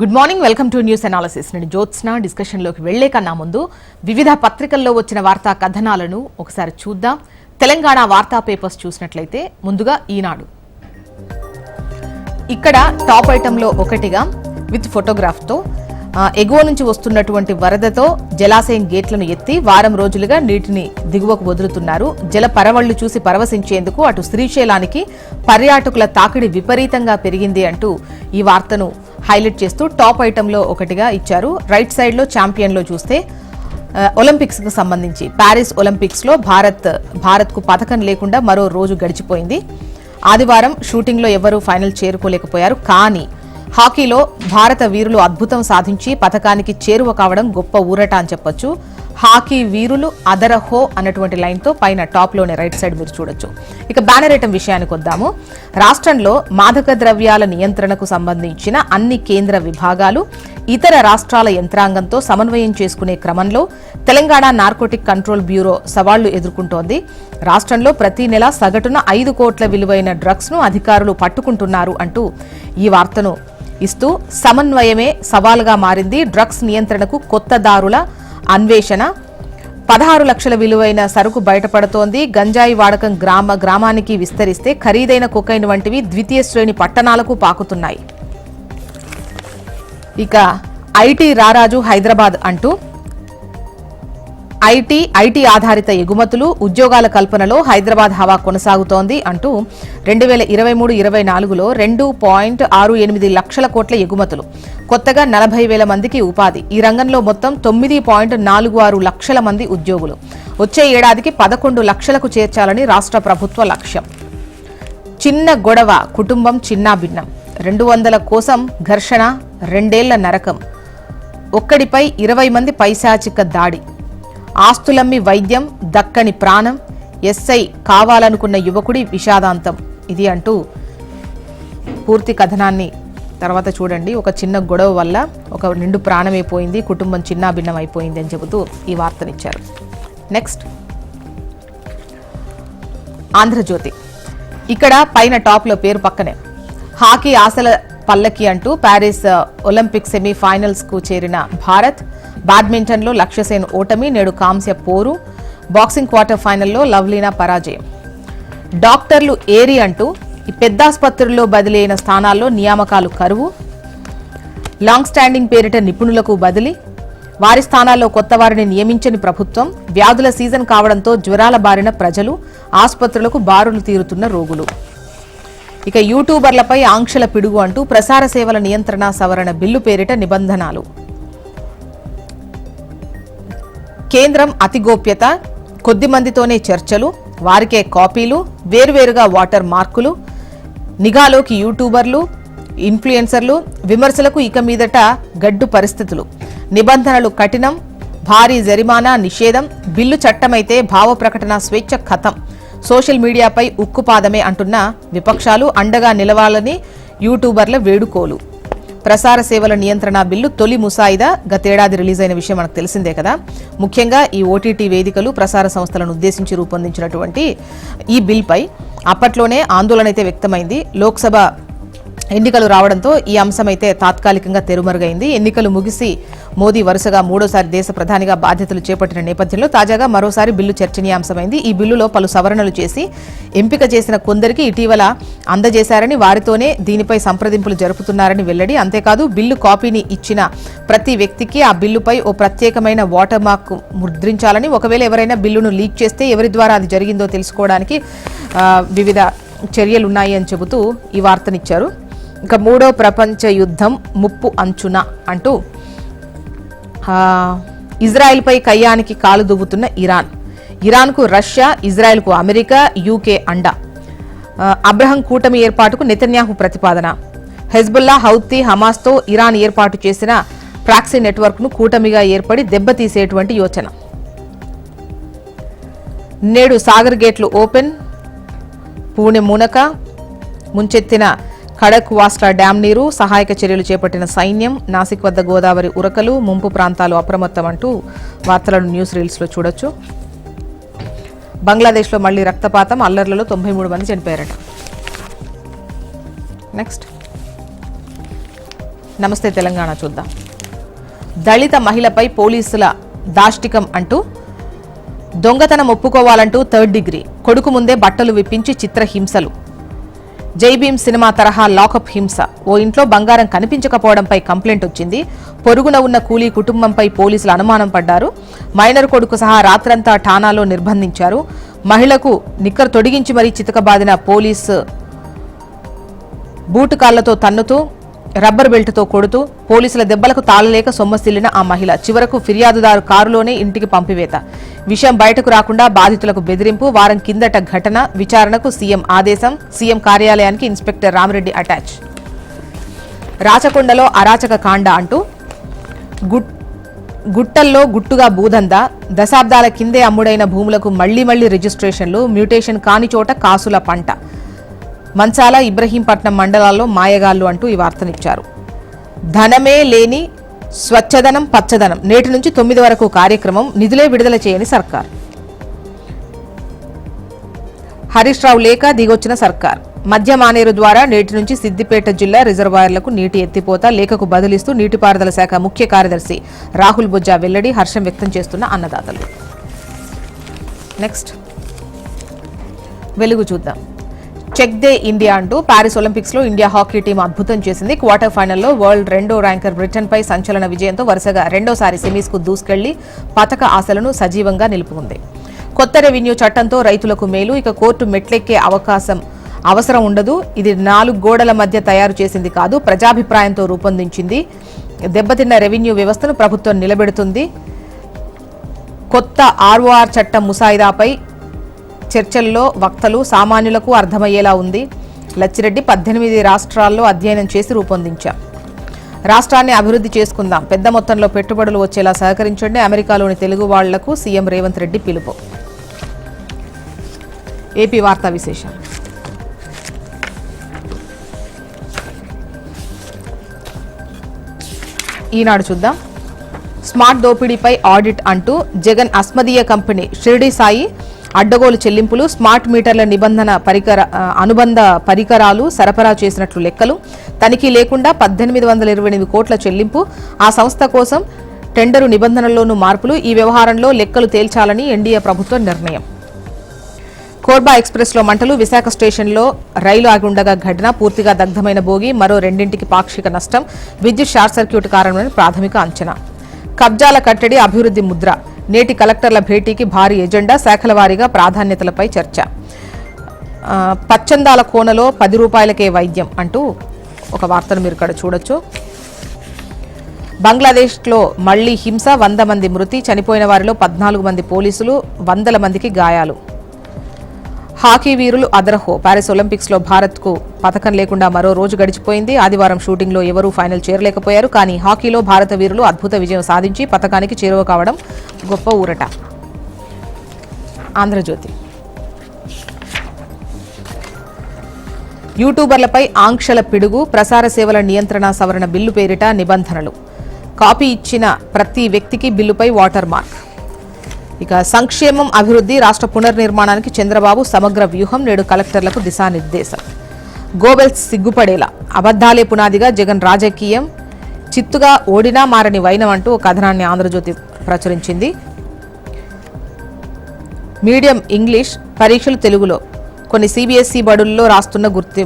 Good morning welcome to news analysis నేను జ్యోత్స్న డిస్కషన్లోకి వెళ్ళే కన్నా ముందు వివిధ పత్రికల్లో వచ్చిన వార్తా కథనాలను ఒకసారి చూద్దాం. తెలంగాణ వార్తా పేపర్స్ చూసినట్లయితే ముందుగా ఈనాడు. ఇక్కడ టాప్ ఐటంలో ఒకటిగా విత్ ఫోటోగ్రాఫ్తో ఎగువ నుంచి వస్తున్నటువంటి వరదతో జలాశయం గేట్లను ఎత్తి వారం రోజులుగా నీటిని దిగువకు వదులుతున్నారు. జల పరవళ్ళు చూసి పరవశించేందుకు అటు శ్రీశైలానికి పర్యాటకుల తాకిడి విపరీతంగా పెరిగింది అంటూ ఈ వార్తను హైలైట్ చేస్తూ టాప్ ఐటెంలో ఒకటిగా ఇచ్చారు. రైట్ సైడ్లో ఛాంపియన్లో చూస్తే ఒలింపిక్స్కు ఒలింపిక్స్కి సంబంధించి ప్యారిస్ ఒలింపిక్స్లో భారత్ భారత్కు పథకం లేకుండా మరో రోజు గడిచిపోయింది. ఆదివారం షూటింగ్లో ఎవరూ ఫైనల్ చేరుకోలేకపోయారు. కానీ హాకీలో భారత వీరులు అద్భుతం సాధించి పథకానికి చేరువ కావడం గొప్ప ఊరట అని చెప్పొచ్చు. హాకీ వీరులు అదరహో అన్నటువంటి లైన్తో పైన టాప్లోనే రైట్ సైడ్ మీరు చూడొచ్చు. ఇక బ్యానర్ ఐటం విషయానికి వద్దాము. రాష్ట్రంలో మాదక ద్రవ్యాల నియంత్రణకు సంబంధించిన అన్ని కేంద్ర విభాగాలు ఇతర రాష్ట్రాల యంత్రాంగంతో సమన్వయం చేసుకునే క్రమంలో తెలంగాణ నార్కోటిక్ కంట్రోల్ బ్యూరో సవాళ్ళు ఎదుర్కొంటోంది. రాష్ట్రంలో ప్రతి నెల సగటున ఐదు కోట్ల విలువైన డ్రగ్స్ను అధికారులు పట్టుకుంటున్నారు అంటూ ఈ వార్తను ఇస్తూ సమన్వయమే సవాలుగా మారింది. డ్రగ్స్ నియంత్రణకు కొత్త దారుల అన్వేషణ. పదహారు లక్షల విలువైన సరుకు బయటపడుతోంది. గంజాయి వాడకం గ్రామ గ్రామానికి విస్తరిస్తే ఖరీదైన కుకైన్ వంటివి ద్వితీయ శ్రేణి పట్టణాలకు పాకుతున్నాయి. ఇక ఐటీ రారాజు హైదరాబాద్ అంటూ ఐటీ ఐటీ ఆధారిత ఎగుమతులు ఉద్యోగాల కల్పనలో హైదరాబాద్ హవా కొనసాగుతోంది అంటూ రెండు వేల ఇరవై మూడు ఇరవై నాలుగులో రెండు పాయింట్ ఆరు ఎనిమిది లక్షల కోట్ల ఎగుమతులు. కొత్తగా నలభై వేల మందికి ఉపాధి. ఈ రంగంలో మొత్తం తొమ్మిది పాయింట్ నాలుగు ఆరు లక్షల మంది ఉద్యోగులు. వచ్చే ఏడాదికి పదకొండు లక్షలకు చేర్చాలని రాష్ట్ర ప్రభుత్వ లక్ష్యం. చిన్న గొడవ కుటుంబం చిన్నాభిన్నం. రెండు వందల కోసం ఘర్షణ రెండేళ్ళ నరకం. ఒక్కడిపై ఇరవై మంది పైశాచిక దాడి. ఆస్తులమ్మి వైద్యం దక్కని ప్రాణం. ఎస్ఐ కావాలనుకున్న యువకుడి విషాదాంతం. ఇది అంటూ పూర్తి కథనాన్ని తర్వాత చూడండి. ఒక చిన్న గొడవ వల్ల ఒక నిండు ప్రాణమైపోయింది కుటుంబం చిన్నాభిన్నం అయిపోయింది అని చెబుతూ ఈ వార్తనిచ్చారు. నెక్స్ట్ ఆంధ్రజ్యోతి. ఇక్కడ పైన టాప్లో పేరు పక్కనే. హాకీ ఆశల పల్లకి అంటూ ప్యారిస్ uh, ఒలింపిక్ సెమీ ఫైనల్స్కు చేరిన భారత్ బ్యాడ్మింటన్లో లక్ష్యసేన్ ఓటమి నేడు కాంస్య పోరు బాక్సింగ్ క్వార్టర్ ఫైనల్లో లవ్లీనా పరాజయం. డాక్టర్లు ఏరి అంటూ ఈ పెద్దాసుపత్రుల్లో బదిలీ అయిన స్థానాల్లో నియామకాలు కరువు. లాంగ్ స్టాండింగ్ పేరిట నిపుణులకు బదిలీ. వారి స్థానాల్లో కొత్త వారిని నియమించని ప్రభుత్వం. వ్యాధుల సీజన్ కావడంతో జ్వరాల బారిన ప్రజలు ఆసుపత్రులకు బారులు తీరుతున్న రోగులు. ఇక యూట్యూబర్లపై ఆంక్షల పిడుగు అంటూ ప్రసార సేవల నియంత్రణ సవరణ బిల్లు పేరిట నిబంధనలు. కేంద్రం అతి గోప్యత కొద్ది మందితోనే చర్చలు. వారికే కాపీలు వేరువేరుగా వాటర్ మార్కులు నిఘాలోకి యూట్యూబర్లు ఇన్ఫ్లుయెన్సర్లు విమర్శలకు ఇక మీదట గడ్డు పరిస్థితులు. నిబంధనలు కఠినం భారీ జరిమానా నిషేధం బిల్లు చట్టమైతే భావ ప్రకటన స్వేచ్ఛ కథం. సోషల్ మీడియాపై ఉక్కుపాదమే అంటున్న విపక్షాలు అండగా నిలవాలని యూట్యూబర్ల వేడుకోలు. ప్రసార సేవల నియంత్రణ బిల్లు తొలి ముసాయిదా గతేడాది రిలీజ్ అయిన విషయం మనకు తెలిసిందే కదా. ముఖ్యంగా ఈ ఓటీటీ వేదికలు ప్రసార సంస్థలను ఉద్దేశించి రూపొందించినటువంటి ఈ బిల్పై అప్పట్లోనే ఆందోళన అయితే వ్యక్తమైంది. లోక్సభ ఎన్నికలు రావడంతో ఈ అంశమైతే తాత్కాలికంగా తెరుమరుగైంది. ఎన్నికలు ముగిసి మోదీ వరుసగా మూడోసారి దేశ ప్రధానిగా బాధ్యతలు చేపట్టిన నేపథ్యంలో తాజాగా మరోసారి బిల్లు చర్చనీయాంశమైంది. ఈ బిల్లులో పలు సవరణలు చేసి ఎంపిక చేసిన కొందరికి ఇటీవల అందజేశారని వారితోనే దీనిపై సంప్రదింపులు జరుపుతున్నారని వెల్లడి. అంతేకాదు బిల్లు కాపీని ఇచ్చిన ప్రతి వ్యక్తికి ఆ బిల్లుపై ఓ ప్రత్యేకమైన వాటర్ మార్క్ ముద్రించాలని ఒకవేళ ఎవరైనా బిల్లును లీక్ చేస్తే ఎవరి ద్వారా అది జరిగిందో తెలుసుకోవడానికి వివిధ చర్యలు ఉన్నాయి అని చెబుతూ ఈ వార్తనిచ్చారు. ఇక మూడో ప్రపంచ యుద్ధం ముప్పు అంచున అంటూ ఇజ్రాయెల్పై కయ్యానికి కాలు దువ్వుతున్న ఇరాన్. ఇరాన్కు రష్యా ఇజ్రాయెల్కు అమెరికా యూకే అండ. అబ్రహం కూటమి ఏర్పాటుకు నెతన్యాహు ప్రతిపాదన. హెజ్బుల్లా హౌతీ హమాస్తో ఇరాన్ ఏర్పాటు చేసిన ప్రాక్సీ నెట్వర్క్ను కూటమిగా ఏర్పడి దెబ్బతీసేటువంటి యోచన. నేడు సాగర్ గేట్లు ఓపెన్ పూణె మునక ముంచెత్తిన ఖడక్ వాస్లా డ్యాం నీరు సహాయక చర్యలు చేపట్టిన సైన్యం నాసిక్ వద్ద గోదావరి ఉరకలు ముంపు ప్రాంతాలు అప్రమత్తం అంటూ వార్తలను న్యూస్ రీల్స్లో చూడొచ్చు. బంగ్లాదేశ్లో మళ్ళీ రక్తపాతం అల్లర్లలో తొంభై మూడు మంది చనిపోయారట. నెక్స్ట్ నమస్తే తెలంగాణ చూద్దాం. దళిత మహిళపై పోలీసుల దాష్టికం అంటూ దొంగతనం ఒప్పుకోవాలంటూ థర్డ్ డిగ్రీ. కొడుకు ముందే బట్టలు విప్పించి చిత్రహింసలు. జై భీమ్ సినిమా తరహా లాకప్ హింస. ఓ ఇంట్లో బంగారం కనిపించకపోవడంపై కంప్లైంట్ వచ్చింది. పొరుగున ఉన్న కూలీ కుటుంబంపై పోలీసులు అనుమానం పడ్డారు. మైనర్ కొడుకు సహా రాత్రంతా ఠానాలో నిర్బంధించారు. మహిళకు నిక్కర్ తొడిగించి మరీ చితకబాదిన పోలీసు బూటు కాళ్ళతో తన్నుతూ రబ్బర్ బెల్ట్తో కొడుతూ పోలీసుల దెబ్బలకు తాళలేక సొమ్మసిల్లిన ఆ మహిళ చివరకు ఫిర్యాదుదారు కారులోనే ఇంటికి పంపివేత. విషయం బయటకు రాకుండా బాధితులకు బెదిరింపు వారం కిందట ఘటన విచారణకు సీఎం ఆదేశం సీఎం కార్యాలయానికి ఇన్స్పెక్టర్ రామిరెడ్డి అటాచ్. రాచకొండలో అరాచక కాండ అంటూ గుట్ గుట్టల్లో గుట్టుగా భూదంద దశాబ్దాల కిందే అమ్ముడైన భూములకు మళ్ళీ మళ్ళీ రిజిస్ట్రేషన్లు మ్యూటేషన్ కాని చోట కాసుల పంట. మంచాల ఇబ్రహీంపట్నం మండలాల్లో మాయగాళ్ళు అంటూ ఈ వార్తనిచ్చారు. ధనమే లేని స్వచ్ఛదనం పచ్చదనం నేటి నుంచి తొమ్మిది వరకు కార్యక్రమం నిధులే విడుదల చేయని సర్కార్. హరీష్ రావు లేక దిగొచ్చిన సర్కార్. మధ్య మానేరు ద్వారా నేటి నుంచి సిద్దిపేట జిల్లా రిజర్వాయర్లకు నీటి ఎత్తిపోత లేఖకు బదిలిస్తూ నీటిపారుదల శాఖ ముఖ్య కార్యదర్శి రాహుల్ బుజ్జా వెల్లడి హర్షం వ్యక్తం చేస్తున్న అన్నదాతలు. నెక్స్ట్. వెలుగు చూద్దాం. చెక్ దే ఇండియా అంటూ ప్యారిస్ ఒలింపిక్స్లో ఇండియా హాకీ టీం అద్భుతం చేసింది. క్వార్టర్ ఫైనల్లో వరల్డ్ రెండో ర్యాంకర్ బ్రిటన్ పై సంచలన విజయంతో వరుసగా రెండోసారి సెమీస్కు దూసుకెళ్ళి పతక ఆశలను సజీవంగా నిలుపుకుంది. కొత్త రెవెన్యూ చట్టంతో రైతులకు మేలు. ఇక కోర్టు మెట్లెక్కే అవకాశం అవసరం ఉండదు. ఇది నాలుగు గోడల మధ్య తయారు చేసింది కాదు ప్రజాభిప్రాయంతో రూపొందించింది. దెబ్బతిన్న రెవెన్యూ వ్యవస్థను ప్రభుత్వం నిలబెడుతుంది. కొత్త ఆర్ఓఆర్ చట్టం ముసాయిదాపై చర్చల్లో వక్తలు సామాన్యులకు అర్థమయ్యేలా ఉంది. లచ్చిరెడ్డి పద్దెనిమిది రాష్ట్రాల్లో అధ్యయనం చేసి రూపొందించాం రాష్ట్రాన్ని అభివృద్ధి చేసుకుందాం. పెద్ద మొత్తంలో పెట్టుబడులు వచ్చేలా సహకరించండి. అమెరికాలోని తెలుగు వాళ్ళకు సీఎం రేవంత్ రెడ్డి పిలుపు. ఏపీ వార్తా విశేషం ఈనాడు చూద్దాం. స్మార్ట్ దోపిడీపై ఆడిట్ అంటూ జగన్ అస్మదీయ కంపెనీ షిరిడి సాయి అడ్డగోలు చెల్లింపులు స్మార్ట్ మీటర్ల నిబంధన పరికర అనుబంధ పరికరాలు సరఫరా చేసినట్లు లెక్కలు తనిఖీ లేకుండా పద్దెనిమిది వందల ఇరవై ఎనిమిది కోట్ల చెల్లింపు ఆ సంస్థ కోసం టెండరు నిబంధనల్లోనూ మార్పులు ఈ వ్యవహారంలో లెక్కలు తేల్చాలని ఎన్డీఏ ప్రభుత్వం నిర్ణయం. కోర్బా ఎక్స్ప్రెస్లో మంటలు విశాఖ స్టేషన్లో రైలు ఆగి ఉండగా ఘటన పూర్తిగా దగ్ధమైన బోగి మరో రెండింటికి పాక్షిక నష్టం విద్యుత్ షార్ట్ సర్క్యూట్ కారణమని ప్రాథమిక అంచనా. కబ్జాల కట్టడి అభివృద్ధి ముద్ర. నేటి కలెక్టర్ల భేటీకి భారీ ఎజెండా శాఖల వారీగా ప్రాధాన్యతలపై చర్చ. పచ్చందాల కోనలో పది రూపాయలకే వైద్యం అంటూ ఒక వార్తను మీరు ఇక్కడ చూడొచ్చు. బంగ్లాదేశ్లో మళ్ళీ హింస వంద మంది మృతి చనిపోయిన వారిలో పద్నాలుగు మంది పోలీసులు వందల మందికి గాయాలు. హాకీ వీరులు అదరహో ప్యారిస్ ఒలింపిక్స్లో భారత్కు పథకం లేకుండా మరో రోజు గడిచిపోయింది. ఆదివారం షూటింగ్లో ఎవరూ ఫైనల్ చేరలేకపోయారు. కానీ హాకీలో భారత వీరులు అద్భుత విజయం సాధించి పథకానికి చేరువ కావడం గొప్ప ఊరట. ఆంధ్రజ్యోతి. యూట్యూబర్లపై ఆంక్షల పిడుగు ప్రసార సేవల నియంత్రణ సవరణ బిల్లు పేరిట నిబంధనలు. కాపీ ఇచ్చిన ప్రతి వ్యక్తికి బిల్లుపై వాటర్ మార్క్. ఇక సంక్షేమం అభివృద్ధి రాష్ట్ర పునర్నిర్మాణానికి చంద్రబాబు సమగ్ర వ్యూహం నేడు కలెక్టర్లకు దిశానిర్దేశం. గోబెల్స్ సిగ్గుపడేలా. అబద్ధాలే పునాదిగా జగన్ రాజకీయం. చిత్తుగా ఓడినా మారని వైనం అంటూ ఒక కథనాన్ని ఆంధ్రజ్యోతి ప్రచురించింది. మీడియం ఇంగ్లీష్ పరీక్షలు తెలుగులో. కొన్ని సిబిఎస్ఈ బడుల్లో రాస్తున్న గుర్తి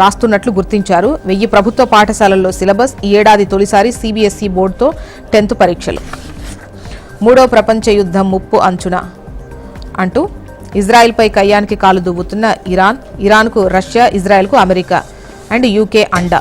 రాస్తున్నట్లు గుర్తించారు. వెయ్యి ప్రభుత్వ పాఠశాలల్లో సిలబస్ ఈ ఏడాది తొలిసారి సిబిఎస్ఈ బోర్డుతో టెన్త్ పరీక్షలు. మూడో ప్రపంచ యుద్ధం ముప్పు అంచున అంటూ ఇజ్రాయెల్పై కయ్యానికి కాలు దువ్వుతున్న ఇరాన్ ఇరాన్కు రష్యా ఇజ్రాయెల్కు అమెరికా అండ్ యూకే అండ.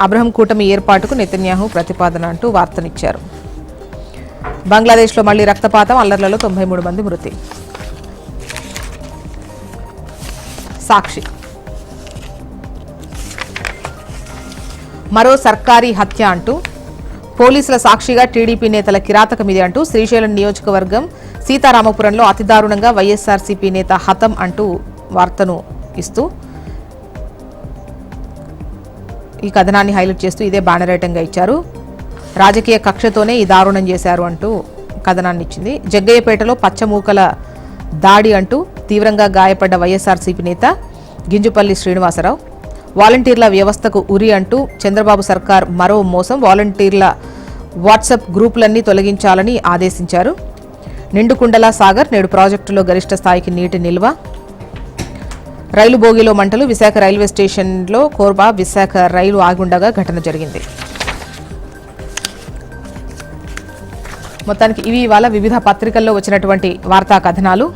అబ్రహం కూటమి ఏర్పాటుకు నెతన్యాహు ప్రతిపాదన అంటూ వార్తనిచ్చారు. బంగ్లాదేశ్లో మళ్ళీ రక్తపాతం అల్లర్లలో తొంభై మూడు మంది మృతి. సాక్షి. మరో సర్కారీ హత్య అంటూ పోలీసుల సాక్షిగా టీడీపీ నేతల కిరాతకం ఇది అంటూ శ్రీశైలం నియోజకవర్గం సీతారామపురంలో అతి దారుణంగా వైఎస్ఆర్సీపీ నేత హతం అంటూ వార్తను ఇస్తూ ఈ కథనాన్ని హైలైట్ చేస్తూ ఇదే బాణరేటంగా ఇచ్చారు. రాజకీయ కక్షతోనే ఈ దారుణం చేశారు అంటూ కథనాన్ని ఇచ్చింది. జగ్గయ్యపేటలో పచ్చమూకల దాడి అంటూ తీవ్రంగా గాయపడ్డ వైఎస్ఆర్సీపీ నేత గింజుపల్లి శ్రీనివాసరావు వాలంటీర్ల వ్యవస్థకు ఉరి అంటూ చంద్రబాబు సర్కార్ మరో మోసం. వాలంటీర్ల వాట్సాప్ గ్రూపులన్నీ తొలగించాలని ఆదేశించారు. నిండుకుండలా సాగర్ నేడు ప్రాజెక్టులో గరిష్ట స్థాయికి నీటి నిల్వ. రైలు బోగిలో మంటలు. విశాఖ రైల్వే స్టేషన్లో కోర్బా విశాఖ రైలు ఆగుండగా ఘటన జరిగింది. మొత్తానికి ఇవి ఇవాళ వివిధ పత్రికల్లో వచ్చినటువంటి వార్తా కథనాలు.